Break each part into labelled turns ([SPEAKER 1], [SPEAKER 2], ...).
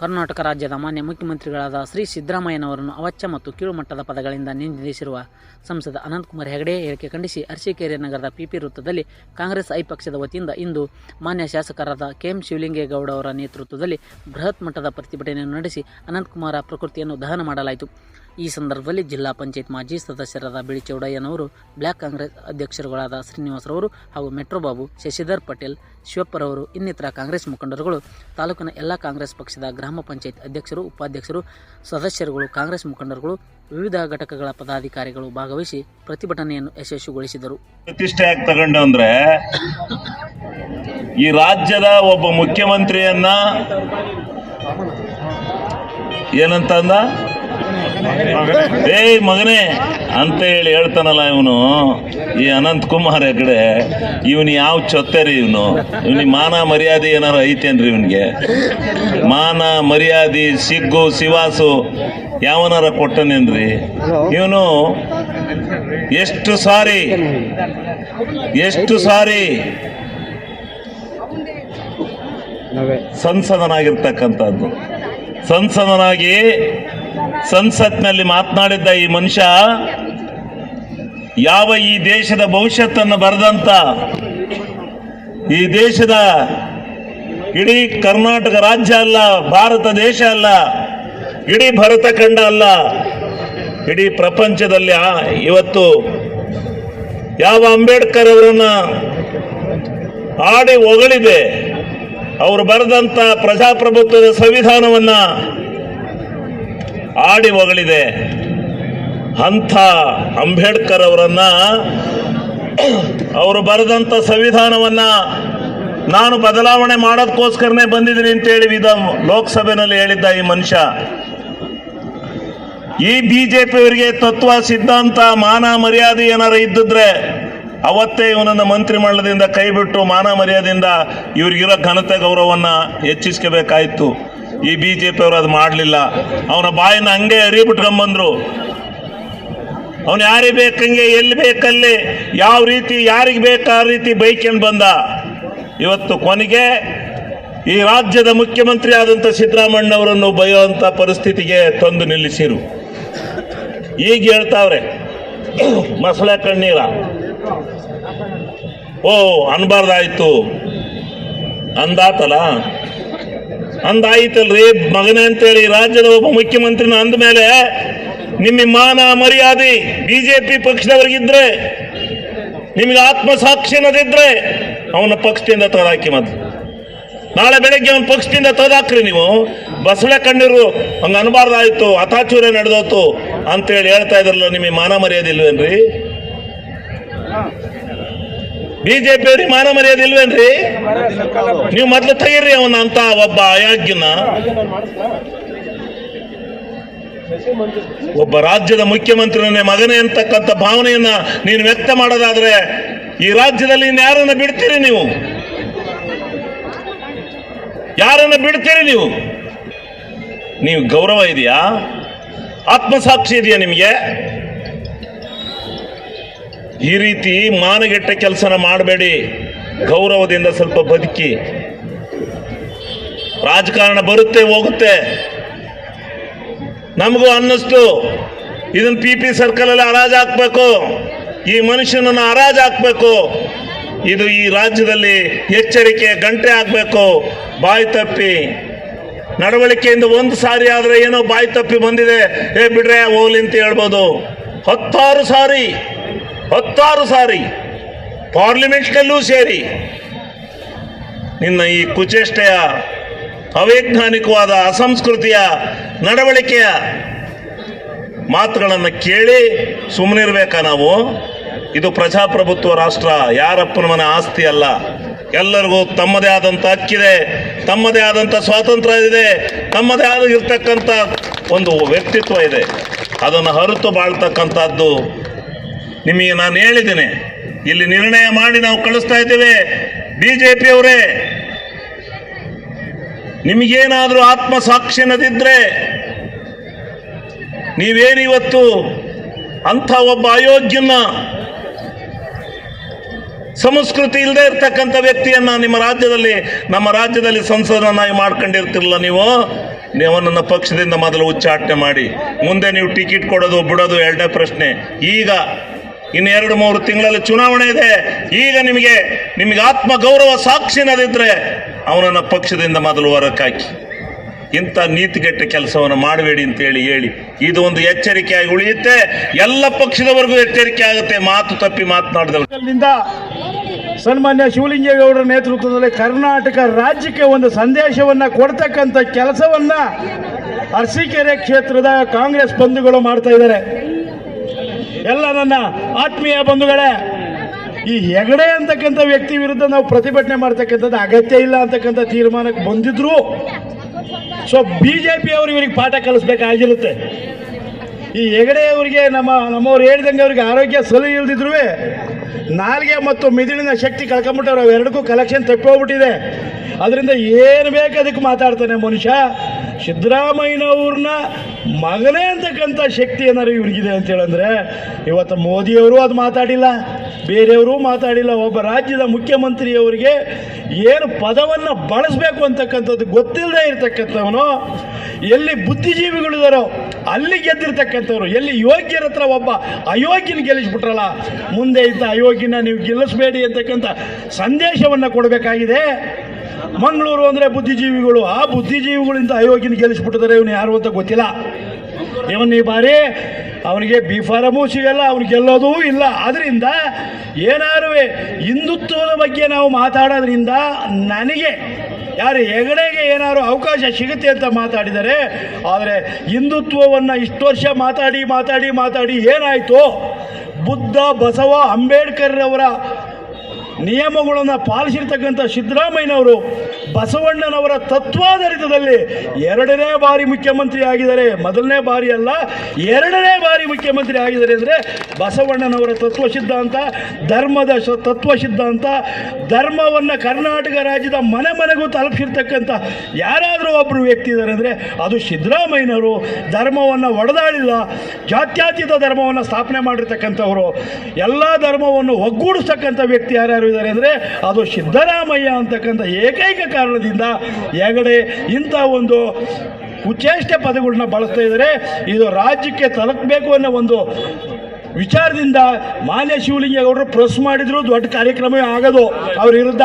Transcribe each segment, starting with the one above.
[SPEAKER 1] ಕರ್ನಾಟಕ ರಾಜ್ಯದ ಮಾನ್ಯ ಮುಖ್ಯಮಂತ್ರಿಗಳಾದ ಶ್ರೀ ಸಿದ್ದರಾಮಯ್ಯನವರನ್ನು ಅವಚ್ಚ ಮತ್ತು ಕೀಳುಮಟ್ಟದ ಪದಗಳಿಂದ ನಿಂದಿಸಿರುವ ಸಂಸದ ಅನಂತಕುಮಾರ್ ಹೆಗಡೆ ಹೇಳಿಕೆ ಖಂಡಿಸಿ, ಅರಸೀಕೆರೆ ನಗರದ ಪಿಪಿ ವೃತ್ತದಲ್ಲಿ ಕಾಂಗ್ರೆಸ್ ಐ ಪಕ್ಷದ ವತಿಯಿಂದ ಇಂದು ಮಾನ್ಯ ಶಾಸಕರಾದ ಕೆಎಂ ಶಿವಲಿಂಗೇಗೌಡ ಅವರ ನೇತೃತ್ವದಲ್ಲಿ ಬೃಹತ್ ಮಟ್ಟದ ಪ್ರತಿಭಟನೆಯನ್ನು ನಡೆಸಿ ಅನಂತಕುಮಾರ ಪ್ರಕೃತಿಯನ್ನು ದಹನ ಮಾಡಲಾಯಿತು. ಈ ಸಂದರ್ಭದಲ್ಲಿ ಜಿಲ್ಲಾ ಪಂಚಾಯತ್ ಮಾಜಿ ಸದಸ್ಯರಾದ ಬಿಳಿ ಚೌಡಯ್ಯನವರು, ಬ್ಲಾಕ್ ಕಾಂಗ್ರೆಸ್ ಅಧ್ಯಕ್ಷರುಗಳಾದ ಶ್ರೀನಿವಾಸರವರು ಹಾಗೂ ಮೆಟ್ರೋ ಬಾಬು ಶಶಿಧರ್ ಪಟೇಲ್, ಶಿವಪ್ಪರವರು, ಇನ್ನಿತರ ಕಾಂಗ್ರೆಸ್ ಮುಖಂಡರುಗಳು, ತಾಲೂಕಿನ ಎಲ್ಲ ಕಾಂಗ್ರೆಸ್ ಪಕ್ಷದ ಗ್ರಾಮ ಪಂಚಾಯತ್ ಅಧ್ಯಕ್ಷರು, ಉಪಾಧ್ಯಕ್ಷರು, ಸದಸ್ಯರುಗಳು, ಕಾಂಗ್ರೆಸ್ ಮುಖಂಡರುಗಳು, ವಿವಿಧ ಘಟಕಗಳ ಪದಾಧಿಕಾರಿಗಳು ಭಾಗವಹಿಸಿ ಪ್ರತಿಭಟನೆಯನ್ನು ಯಶಸ್ವಿಗೊಳಿಸಿದರು.
[SPEAKER 2] ಪ್ರತಿಷ್ಠೆ ಯಾಕೆ ಅಂದ್ರೆ, ಈ ರಾಜ್ಯದ ಒಬ್ಬ ಮುಖ್ಯಮಂತ್ರಿಯನ್ನ ಏನಂತಂದ? ಏಯ್ ಮಗನೇ, ಅಂತ ಹೇಳಿ ಹೇಳ್ತಾನಲ್ಲ ಇವನು. ಈ ಅನಂತ್ ಕುಮಾರ್ ಹೆಗಡೆ, ಇವನು ಯಾವ ಚೊತ್ತರಿ ಇವನು? ಇವನಿಗೆ ಮಾನ ಮರ್ಯಾದೆ ಏನಾರು ಐತೇನ್ರಿ ಇವನಿಗೆ? ಮಾನ ಮರ್ಯಾದೆ, ಸಿಗ್ಗು, ಸಿವಾಸು ಯಾವನಾರ ಕೊಟ್ಟನೇನ್ರಿ? ಇವನು ಎಷ್ಟು ಸಾರಿ ಎಷ್ಟು ಸಾರಿ ಸಂಸದನಾಗಿರ್ತಕ್ಕಂಥದ್ದು. ಸಂಸದನಾಗಿ ಸಂಸತ್ನಲ್ಲಿ ಮಾತನಾಡಿದ್ದ ಈ ಮನುಷ್ಯ, ಯಾವ ಈ ದೇಶದ ಭವಿಷ್ಯತ್ತನ್ನು ಬರೆದಂತ ಈ ದೇಶದ ಇಡೀ ಕರ್ನಾಟಕ ರಾಜ್ಯ ಅಲ್ಲ, ಭಾರತ ದೇಶ ಅಲ್ಲ, ಇಡೀ ಭರತ ಖಂಡ ಅಲ್ಲ, ಇಡೀ ಪ್ರಪಂಚದಲ್ಲಿ ಇವತ್ತು ಯಾವ ಅಂಬೇಡ್ಕರ್ ಅವರನ್ನ ಆಡಿ ಹೊಗಳಿದೆ, ಅವರು ಬರೆದಂತ ಪ್ರಜಾಪ್ರಭುತ್ವದ ಸಂವಿಧಾನವನ್ನ ಆಡಿ ಹೊಗಳಿದೆ ಅಂಥ ಅಂಬೇಡ್ಕರ್ ಅವರನ್ನ ಅವರು ಬರೆದಂಥ ಸಂವಿಧಾನವನ್ನ ನಾನು ಬದಲಾವಣೆ ಮಾಡೋದಕ್ಕೋಸ್ಕರನೇ ಬಂದಿದ್ದೀನಿ ಅಂತೇಳಿ ವಿಧ ಲೋಕಸಭೆಯಲ್ಲಿ ಹೇಳಿದ್ದ ಈ ಮನುಷ್ಯ. ಈ ಬಿಜೆಪಿಯವರಿಗೆ ತತ್ವ, ಸಿದ್ಧಾಂತ, ಮಾನ ಮರ್ಯಾದೆ ಏನಾರ ಇದ್ದಿದ್ರೆ ಅವತ್ತೇ ಇವನನ್ನ ಮಂತ್ರಿಮಂಡಲದಿಂದ ಕೈ ಬಿಟ್ಟು ಮಾನ ಮರ್ಯಾದೆಯಿಂದ ಇವ್ರಿಗಿರೋ ಘನತೆ ಗೌರವವನ್ನು ಹೆಚ್ಚಿಸ್ಕೋಬೇಕಾಯ್ತು. ಈ ಬಿಜೆಪಿ ಅವರು ಅದು ಮಾಡಲಿಲ್ಲ. ಅವನ ಬಾಯಿನ ಹಂಗೆ ಅರಿಬಿಟ್ಕೊಂಬಂದ್ರು ಅವನು ಯಾರಿಗೆ ಬೇಕಂಗೆ ಎಲ್ಲಿ ಬೇಕಲ್ಲಿ ಯಾವ ರೀತಿ, ಯಾರಿಗೆ ಬೇಕು ಆ ರೀತಿ ಬೈಕೊಂಡು ಬಂದ. ಇವತ್ತು ಕೊನೆಗೆ ಈ ರಾಜ್ಯದ ಮುಖ್ಯಮಂತ್ರಿ ಆದಂಥ ಸಿದ್ದರಾಮಣ್ಣವರನ್ನು ಬೈಯುವಂಥ ಪರಿಸ್ಥಿತಿಗೆ ತಂದು ನಿಲ್ಲಿಸಿರು. ಈಗ ಹೇಳ್ತಾವ್ರೆ, ಮಸಳೆ ಕಣ್ಣೀರ. ಓ, ಅನ್ಬಾರ್ದಾಯ್ತು. ಅಂದಾತಲ್ಲ ಅಂದಾಯ್ತಲ್ರಿ? ಮಗನೇ ಅಂತೇಳಿ ರಾಜ್ಯದ ಒಬ್ಬ ಮುಖ್ಯಮಂತ್ರಿನ ಅಂದಮೇಲೆ ನಿಮ್ಮ ಮಾನ ಮರ್ಯಾದೆ ಬಿಜೆಪಿ ಪಕ್ಷದವರಿಗಿದ್ರೆ, ನಿಮಗೆ ಆತ್ಮಸಾಕ್ಷಿ ಅನ್ನೋದಿದ್ರೆ ಅವನ ಪಕ್ಷದಿಂದ ತೊದಾಕಿ ಮದ್ ನಾಳೆ ಬೆಳಗ್ಗೆ ಅವನ ಪಕ್ಷದಿಂದ ತೊದಾಕ್ರಿ ನೀವು. ಬಸಳೆ ಕಣ್ಣೀರು ಹಂಗ ಅನ್ಬಾರ್ದಾಯ್ತು, ಹತಾಚೂರೇ ನಡೆದೋತು ಅಂತೇಳಿ ಹೇಳ್ತಾ ಇದ್ರಲ್ಲ ನಿಮಗೆ ಮಾನ ಮರ್ಯಾದೆ ಇಲ್ವೇನ್ರಿ? ಬಿಜೆಪಿ ಅವ್ರಿಗೆ ಮಾನ ಮರ್ಯಾದೆ ಇಲ್ವೇನ್ರಿ? ನೀವು ಮೊದ್ಲು ತೆಗೀರಿ ಅವನ ಅಂತ ಒಬ್ಬ ಅಯಾಗ್ಯನ. ಒಬ್ಬ ರಾಜ್ಯದ ಮುಖ್ಯಮಂತ್ರಿನೇ ಮಗನೇ ಅಂತಕ್ಕಂಥ ಭಾವನೆಯನ್ನ ನೀನು ವ್ಯಕ್ತ ಮಾಡೋದಾದ್ರೆ ಈ ರಾಜ್ಯದಲ್ಲಿ ಇನ್ಯಾರನ್ನ ಬಿಡ್ತೀರಿ ನೀವು? ಯಾರನ್ನ ಬಿಡ್ತೀರಿ ನೀವು? ನೀವು ಗೌರವ ಇದೆಯಾ? ಆತ್ಮಸಾಕ್ಷಿ ಇದೆಯಾ ನಿಮಗೆ? ಈ ರೀತಿ ಮಾನಗೆಟ್ಟ ಕೆಲಸನ ಮಾಡಬೇಡಿ. ಗೌರವದಿಂದ ಸ್ವಲ್ಪ ಬದುಕಿ. ರಾಜಕಾರಣ ಬರುತ್ತೆ, ಹೋಗುತ್ತೆ. ನಮಗೂ ಅನ್ನಿಸ್ತು. ಇದನ್ನ ಪಿ ಪಿ ಸರ್ಕಲ್ ಅಲ್ಲಿ ಹರಾಜು ಹಾಕ್ಬೇಕು ಈ ಮನುಷ್ಯನನ್ನು ಹರಾಜು ಹಾಕ್ಬೇಕು ಇದು ಈ ರಾಜ್ಯದಲ್ಲಿ ಎಚ್ಚರಿಕೆ, ಗಂಟೆ ಆಗಬೇಕು. ಬಾಯಿ ತಪ್ಪಿ. ನಡವಳಿಕೆಯಿಂದ ಒಂದು ಸಾರಿ ಆದ್ರೆ ಏನೋ ಬಾಯಿ ತಪ್ಪಿ ಬಂದಿದೆ. ಏ ಬಿಡ್ರೆ, ಹೋಗ್ಲಿ ಅಂತ ಹೇಳ್ಬೋದು. ಹತ್ತಾರು ಸಾರಿ. ಹತ್ತಾರು ಸಾರಿ ಪಾರ್ಲಿಮೆಂಟ್ನಲ್ಲೂ ಸೇರಿ ನಿನ್ನ ಈ ಕುಚೇಷ್ಟೆಯ ಅವೈಜ್ಞಾನಿಕವಾದ ಅಸಂಸ್ಕೃತಿಯ ನಡವಳಿಕೆಯ ಮಾತುಗಳನ್ನು ಕೇಳಿ ಸುಮ್ಮನಿರ್ಬೇಕಾ ನಾವು? ಇದು ಪ್ರಜಾಪ್ರಭುತ್ವ ರಾಷ್ಟ್ರ ಯಾರಪ್ಪನ ಮನೆ ಆಸ್ತಿ ಅಲ್ಲ. ಎಲ್ಲರಿಗೂ ತಮ್ಮದೇ ಆದಂಥ ಹಕ್ಕಿದೆ, ತಮ್ಮದೇ ಆದಂಥ ಸ್ವಾತಂತ್ರ್ಯ ಇದೆ ತಮ್ಮದೇ ಆದ ಇರ್ತಕ್ಕಂಥ ಒಂದು ವ್ಯಕ್ತಿತ್ವ ಇದೆ. ಅದನ್ನು ಹೊರತು ಬಾಳ್ತಕ್ಕಂಥದ್ದು ನಿಮಗೆ ನಾನು ಹೇಳಿದ್ದೇನೆ. ಇಲ್ಲಿ ನಿರ್ಣಯ ಮಾಡಿ ನಾವು ಕಳಿಸ್ತಾ ಇದ್ದೇವೆ. ಬಿ ಜೆ ಪಿಯವರೇ ನಿಮಗೇನಾದರೂ ಆತ್ಮಸಾಕ್ಷಿನದಿದ್ರೆ ನೀವೇನಿವತ್ತು ಅಂಥ ಒಬ್ಬ ಅಯೋಗ್ಯನ ಸಂಸ್ಕೃತಿ ಇಲ್ಲದೆ ಇರ್ತಕ್ಕಂಥ ವ್ಯಕ್ತಿಯನ್ನ ನಿಮ್ಮ ರಾಜ್ಯದಲ್ಲಿ, ನಮ್ಮ ರಾಜ್ಯದಲ್ಲಿ ಸಂಸದನಾಗಿ ಮಾಡ್ಕೊಂಡಿರ್ತಿರಲ್ಲ ನೀವು ಅವನನ್ನು ಪಕ್ಷದಿಂದ ಮೊದಲು ಉಚ್ಚಾಟನೆ ಮಾಡಿ. ಮುಂದೆ ನೀವು ಟಿಕೆಟ್ ಕೊಡೋದು, ಬಿಡೋದು ಎರಡನೇ ಪ್ರಶ್ನೆ. ಈಗ ಇನ್ನು ಎರಡು ಮೂರು ತಿಂಗಳಲ್ಲಿ ಚುನಾವಣೆ ಇದೆ. ಈಗ ನಿಮಗೆ ನಿಮಗೆ ಆತ್ಮ ಗೌರವ ಸಾಕ್ಷಿನದಿದ್ರೆ ಅವನನ್ನು ಪಕ್ಷದಿಂದ ಮೊದಲು ಹೊರಕ್ಕಾಕಿ. ಇಂಥ ನೀತಿಗೆಟ್ಟ ಕೆಲಸವನ್ನು ಮಾಡಬೇಡಿ ಅಂತೇಳಿ ಹೇಳಿ. ಇದು ಒಂದು ಎಚ್ಚರಿಕೆಯಾಗಿ ಉಳಿಯುತ್ತೆ. ಎಲ್ಲ ಪಕ್ಷದವರೆಗೂ ಎಚ್ಚರಿಕೆ ಆಗುತ್ತೆ. ಮಾತು ತಪ್ಪಿ ಮಾತನಾಡಿದವರು.
[SPEAKER 3] ನಿಂದ ಸನ್ಮಾನ್ಯ ಶಿವಲಿಂಗೇಗೌಡರ ನೇತೃತ್ವದಲ್ಲಿ ಕರ್ನಾಟಕ ರಾಜ್ಯಕ್ಕೆ ಒಂದು ಸಂದೇಶವನ್ನ ಕೊಡ್ತಕ್ಕಂಥ ಕೆಲಸವನ್ನ ಅರಸೀಕೆರೆ ಕ್ಷೇತ್ರದ ಕಾಂಗ್ರೆಸ್ ಬಂಧುಗಳು ಮಾಡ್ತಾ ಎಲ್ಲ ನನ್ನ ಆತ್ಮೀಯ ಬಂಧುಗಳೇ, ಈ ಹೆಗಡೆ ಅಂತಕ್ಕಂಥ ವ್ಯಕ್ತಿ ವಿರುದ್ಧ ನಾವು ಪ್ರತಿಭಟನೆ ಮಾಡ್ತಕ್ಕಂಥದ್ದು ಅಗತ್ಯ ಇಲ್ಲ ಅಂತಕ್ಕಂಥ ತೀರ್ಮಾನಕ್ಕೆ ಬಂದಿದ್ರು, ಸೊ ಬಿ ಜೆ ಪಿ ಅವರು ಇವರಿಗೆ ಪಾಠ ಕಲಿಸ್ಬೇಕಾಗಿರುತ್ತೆ. ಈ ಹೆಗಡೆ ಅವರಿಗೆ ನಮ್ಮ, ನಮ್ಮವ್ರು ಹೇಳಿದಂಗೆ ಅವ್ರಿಗೆ ಆರೋಗ್ಯ ಸಲಹೆ ಇಲ್ದಿದ್ರು ನಾಲ್ಗೆ ಮತ್ತು ಮಿದುಳಿನ ಶಕ್ತಿ ಕಳ್ಕೊಂಬಿಟ್ಟವ್ರು ಅವೆರಡಕ್ಕೂ ಕಲೆಕ್ಷನ್ ತಪ್ಪೋಗ್ಬಿಟ್ಟಿದೆ ಅದರಿಂದ ಏನು ಬೇಕು ಅದಕ್ಕೆ ಮಾತಾಡ್ತಾನೆ ಮನುಷ್ಯ. ಸಿದ್ದರಾಮಯ್ಯನವ್ರನ್ನ ಮಗನೇ ಅಂತಕ್ಕಂಥ ಶಕ್ತಿ ಏನಾರು ಇವ್ರಿಗಿದೆ ಅಂತ ಹೇಳಂದ್ರೆ, ಇವತ್ತು ಮೋದಿಯವರು ಅದು ಮಾತಾಡಿಲ್ಲ, ಬೇರೆಯವರು ಮಾತಾಡಿಲ್ಲ, ಒಬ್ಬ ರಾಜ್ಯದ ಮುಖ್ಯಮಂತ್ರಿಯವರಿಗೆ ಏನು ಪದವನ್ನು ಬಳಸಬೇಕು ಅಂತಕ್ಕಂಥದ್ದು ಗೊತ್ತಿಲ್ಲದೆ ಇರತಕ್ಕಂಥವನು, ಎಲ್ಲಿ ಬುದ್ಧಿಜೀವಿಗಳಿದಾರೋ ಅಲ್ಲಿ ಗೆದ್ದಿರ್ತಕ್ಕಂಥವ್ರು, ಎಲ್ಲಿ ಯೋಗ್ಯರ ಹತ್ರ ಒಬ್ಬ ಅಯೋಗ್ಯನ ಗೆಲ್ಲಿಸ್ಬಿಟ್ರಲ್ಲ, ಮುಂದೆ ಇಂಥ ಅಯೋಗ್ಯನ ನೀವು ಗೆಲ್ಲಿಸಬೇಡಿ ಅಂತಕ್ಕಂಥ ಸಂದೇಶವನ್ನು ಕೊಡಬೇಕಾಗಿದೆ. ಮಂಗಳೂರು ಅಂದರೆ ಬುದ್ಧಿಜೀವಿಗಳು. ಆ ಬುದ್ಧಿಜೀವಿಗಳಿಂದ ಅಯೋಗ್ಯನ ಗೆಲ್ಲಿಸ್ಬಿಟ್ಟಿದ್ದಾರೆ, ಇವನು ಯಾರು ಅಂತ ಗೊತ್ತಿಲ್ಲ. ಇವನ್ ಈ ಬಾರಿ ಅವನಿಗೆ ಬಿ ಫಾರಮು ಸಿಗಲ್ಲ ಗೆಲ್ಲೋದೂ ಇಲ್ಲ. ಅದರಿಂದ ಏನಾರು ಹಿಂದುತ್ವದ ಬಗ್ಗೆ ನಾವು ಮಾತಾಡೋದ್ರಿಂದ ನನಗೆ, ಯಾರು ಹೆಗಡೆಗೆ ಏನಾದ್ರು ಅವಕಾಶ ಸಿಗುತ್ತೆ ಅಂತ ಮಾತಾಡಿದರೆ, ಆದರೆ ಹಿಂದುತ್ವವನ್ನು ಇಷ್ಟು ವರ್ಷ ಮಾತಾಡಿ ಮಾತಾಡಿ ಮಾತಾಡಿ ಏನಾಯಿತು, ಬುದ್ಧ ಬಸವ ಅಂಬೇಡ್ಕರ್ ಅವರ ನಿಯಮಗಳನ್ನು ಪಾಲಿಸಿರ್ತಕ್ಕಂಥ ಸಿದ್ದರಾಮಯ್ಯನವರು ಬಸವಣ್ಣನವರ ತತ್ವಾಧಾರಿತದಲ್ಲಿ ಎರಡನೇ ಬಾರಿ ಮುಖ್ಯಮಂತ್ರಿ ಆಗಿದ್ದಾರೆ. ಮೊದಲನೇ ಬಾರಿ ಅಲ್ಲ, ಎರಡನೇ ಬಾರಿ ಮುಖ್ಯಮಂತ್ರಿ ಆಗಿದ್ದಾರೆ ಅಂದರೆ ಬಸವಣ್ಣನವರ ತತ್ವ ಸಿದ್ಧಾಂತ, ಧರ್ಮದ ತತ್ವ ಸಿದ್ಧಾಂತ, ಧರ್ಮವನ್ನು ಕರ್ನಾಟಕ ರಾಜ್ಯದ ಮನೆ ಮನೆಗೂ ತಲುಪಿಸಿರ್ತಕ್ಕಂಥ ಯಾರಾದರೂ ಒಬ್ಬರು ವ್ಯಕ್ತಿ ಇದ್ದಾರೆ ಅಂದರೆ ಅದು ಸಿದ್ದರಾಮಯ್ಯನವರು. ಧರ್ಮವನ್ನು ಒಡೆದಾಡಿಲ್ಲ, ಜಾತ್ಯಾತೀತ ಧರ್ಮವನ್ನು ಸ್ಥಾಪನೆ ಮಾಡಿರ್ತಕ್ಕಂಥವರು. ಎಲ್ಲ ಧರ್ಮವನ್ನು ಒಗ್ಗೂಡಿಸ್ತಕ್ಕಂಥ ವ್ಯಕ್ತಿ ಯಾರ್ಯಾರು ಇದ್ದಾರೆ ಅಂದರೆ ಅದು ಸಿದ್ದರಾಮಯ್ಯ ಅಂತಕ್ಕಂಥ ಏಕೈಕ ಕಾರಣದಿಂದ ಹೆಗಡೆ ಇಂಥ ಒಂದು ಉಚ್ಚೇಷ್ಟ ಪದಗಳನ್ನ ಬಳಸ್ತಾ ಇದ್ದಾರೆ. ಇದು ರಾಜ್ಯಕ್ಕೆ ತಲುಪಬೇಕು ಅನ್ನೋ ಒಂದು ವಿಚಾರದಿಂದ ಮಾನ್ಯ ಶಿವಲಿಂಗೇಗೌಡರು ಪ್ರೆಸ್ ಮಾಡಿದ್ರು, ದೊಡ್ಡ ಕಾರ್ಯಕ್ರಮವೇ ಆಗೋದು ಅವ್ರ ವಿರುದ್ಧ.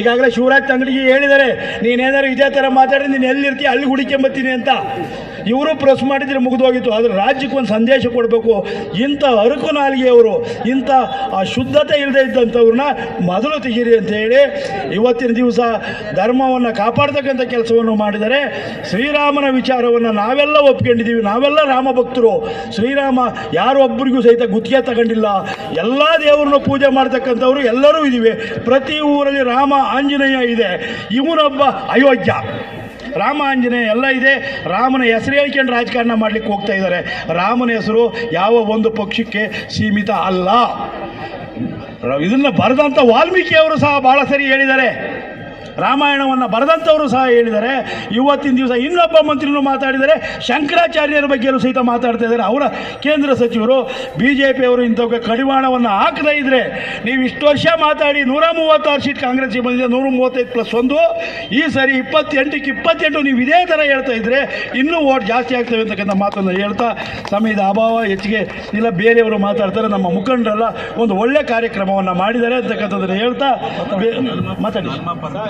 [SPEAKER 3] ಈಗಾಗಲೇ ಶಿವರಾಜ್ ತಂಗಡಿಗೆ ಹೇಳಿದ್ದಾರೆ ನೀನೇನಾದ್ರು ಇದೇ ಥರ ಮಾತಾಡಿ ನೀನು ಎಲ್ಲಿರ್ತೀಯ? ಅಲ್ಲಿ ಹುಡುಕೊಂಬತ್ತೀನಿ ಅಂತ. ಇವರು ಪ್ರೆಸ್ ಮಾಡಿದರೆ ಮುಗಿದೋಗಿತ್ತು, ಆದರೆ ರಾಜ್ಯಕ್ಕೆ ಒಂದು ಸಂದೇಶ ಕೊಡಬೇಕು. ಇಂಥ ಅರಕು ನಾಲಿಗೆಯವರು ಇಂಥ, ಆ, ಶುದ್ಧತೆ ಇಲ್ಲದೆ ಇದ್ದಂಥವ್ರನ್ನ ಮೊದಲು ತೆಗೀರಿ ಅಂತ ಹೇಳಿ ಇವತ್ತಿನ ದಿವಸ ಧರ್ಮವನ್ನು ಕಾಪಾಡ್ತಕ್ಕಂಥ ಕೆಲಸವನ್ನು ಮಾಡಿದರೆ ಶ್ರೀರಾಮನ ವಿಚಾರವನ್ನು ನಾವೆಲ್ಲ ಒಪ್ಕೊಂಡಿದ್ದೀವಿ. ನಾವೆಲ್ಲ ರಾಮ ಭಕ್ತರು. ಶ್ರೀರಾಮ ಯಾರೊಬ್ಬರಿಗೂ ಸಹಿತ ಗುತ್ತಿಗೆ ತಗೊಂಡಿಲ್ಲ. ಎಲ್ಲ ದೇವರನ್ನ ಪೂಜೆ ಮಾಡ್ತಕ್ಕಂಥವ್ರು ಎಲ್ಲರೂ ಇದ್ದೀವಿ. ಪ್ರತಿ ಊರಲ್ಲಿ ರಾಮ ಆಂಜನೇಯ ಇದೆ. ಇವನೊಬ್ಬ ಅಯೋಗ್ಯ ರಾಮ ಆಂಜನೇಯ ಎಲ್ಲ ಇದೆ. ರಾಮನ ಹೆಸರು ಹೇಳ್ಕೊಂಡು ರಾಜಕಾರಣ ಮಾಡ್ಲಿಕ್ಕೆ ಹೋಗ್ತಾ ಇದ್ದಾರೆ. ರಾಮನ ಹೆಸರು ಯಾವ ಒಂದು ಪಕ್ಷಕ್ಕೆ ಸೀಮಿತ ಅಲ್ಲ. ಇದನ್ನು ಬರೆದಂಥ ವಾಲ್ಮೀಕಿ ಅವರು ಸಹ ಬಹಳ ಸರಿ ಹೇಳಿದ್ದಾರೆ. ರಾಮಾಯಣವನ್ನು ಬರೆದಂಥವರು ಸಹ ಹೇಳಿದ್ದಾರೆ. ಇವತ್ತಿನ ದಿವಸ ಇನ್ನೊಬ್ಬ ಮಂತ್ರಿನೂ ಮಾತಾಡಿದರೆ ಶಂಕರಾಚಾರ್ಯರ ಬಗ್ಗೆಯೂ ಸಹಿತ ಮಾತಾಡ್ತಾ ಇದ್ದಾರೆ. ಅವರ ಕೇಂದ್ರ ಸಚಿವರು ಬಿ ಜೆ ಪಿಯವರು ಇಂಥವ್ಗೆ ಕಡಿವಾಣವನ್ನು ಹಾಕದೇ ಇದ್ದರೆ ನೀವು ಇಷ್ಟು ವರ್ಷ ಮಾತಾಡಿ ನೂರ ಮೂವತ್ತಾರು ಸೀಟ್ ಕಾಂಗ್ರೆಸ್ಗೆ ಬಂದಿದೆ, ನೂರ ಮೂವತ್ತೈದು ಪ್ಲಸ್ ಒಂದು. ಈ ಸರಿ ಇಪ್ಪತ್ತೆಂಟಕ್ಕೆ ಇಪ್ಪತ್ತೆಂಟು ನೀವು ಇದೇ ಥರ ಹೇಳ್ತಾ ಇದ್ದರೆ ಇನ್ನೂ ಓಟ್ ಜಾಸ್ತಿ ಆಗ್ತವೆ ಅಂತಕ್ಕಂಥ ಮಾತನ್ನು ಹೇಳ್ತಾ ಸಮಯದ ಅಭಾವ ಹೆಚ್ಚಿಗೆ ಇಲ್ಲ, ಬೇರೆಯವರು ಮಾತಾಡ್ತಾರೆ, ನಮ್ಮ ಮುಖಂಡರೆಲ್ಲ ಒಂದು ಒಳ್ಳೆ ಕಾರ್ಯಕ್ರಮವನ್ನು ಮಾಡಿದ್ದಾರೆ ಅಂತಕ್ಕಂಥದ್ದನ್ನು ಹೇಳ್ತಾ ಮಾತಾಡಿ.